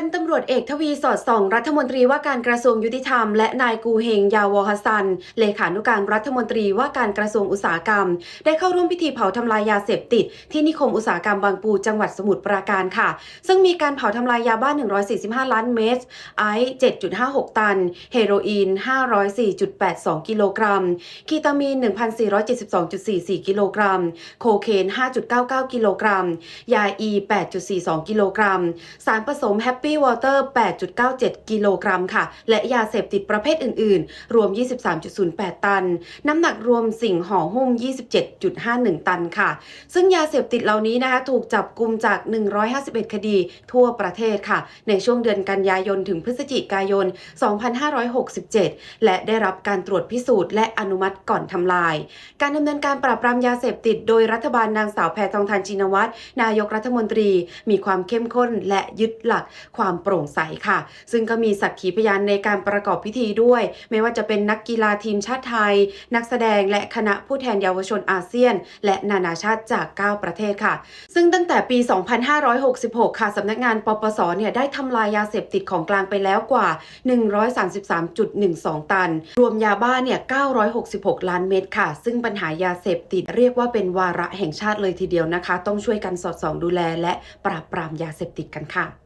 พันตำรวจเอกทวีสอดส่อง รัฐมนตรีว่าการกระทรวงยุติธรรม และนายกูเฮงยาวอฮัสซัน เลขานุการรัฐมนตรีว่าการกระทรวงอุตสาหกรรม ได้เข้าร่วมพิธีเผาทำลายยาเสพติด ที่นิคมอุตสาหกรรมบางปูจังหวัดสมุทรปราการค่ะ ซึ่งมีการเผาทำลายยาบ้า 145 ล้านเม็ดไอซ์7.56 ตัน เฮโรอีน 504.82 กิโลกรัม คีตามีน 1,472.44 กิโลกรัม โคเคน 5.99 กิโลกรัม ยาอี 8.42 กิโลกรัม สารผสมแฮปปี้วอเตอร์ 8.97 กิโลกรัมค่ะ และยาเสพติดประเภทอื่น ๆ รวม 23.08 ตัน น้ำหนักรวมสิ่งห่อหุ้ม 27.51 ตันค่ะ ซึ่งยาเสพติดเหล่านี้นะคะถูกจับกลุ่มจาก 151 คดีทั่วประเทศค่ะ ในช่วงเดือนกันยายนถึงพฤศจิกายน 2567 และได้รับการตรวจพิสูจน์และอนุมัติก่อนทำลาย การดำเนินการปราบปรามยาเสพติด โดยรัฐบาลนางสาวแพทองทานชินวัตรนายกรัฐมนตรี มีความเข้มข้นและยึดหลักความโปร่งใสค่ะ ซึ่งก็มีสักขีพยานในการประกอบพิธีด้วย ไม่ว่าจะเป็นนักกีฬาทีมชาติไทย นักแสดงและคณะผู้แทนเยาวชนอาเซียน และนานาชาติจาก 9 ประเทศค่ะ ซึ่งตั้งแต่ปี 2566 ค่ะสำนักงานปปสเนี่ยได้ทำลายยาเสพติดของกลางไปแล้วกว่า 133.12 ตัน รวมยาบ้าเนี่ย 966 ล้านเม็ดค่ะ ซึ่งปัญหายาเสพติดเรียกว่าเป็นวาระแห่งชาติเลยทีเดียวนะคะ ต้องช่วยกันสอดส่องดูแลและปราบปรามยาเสพติดกันค่ะ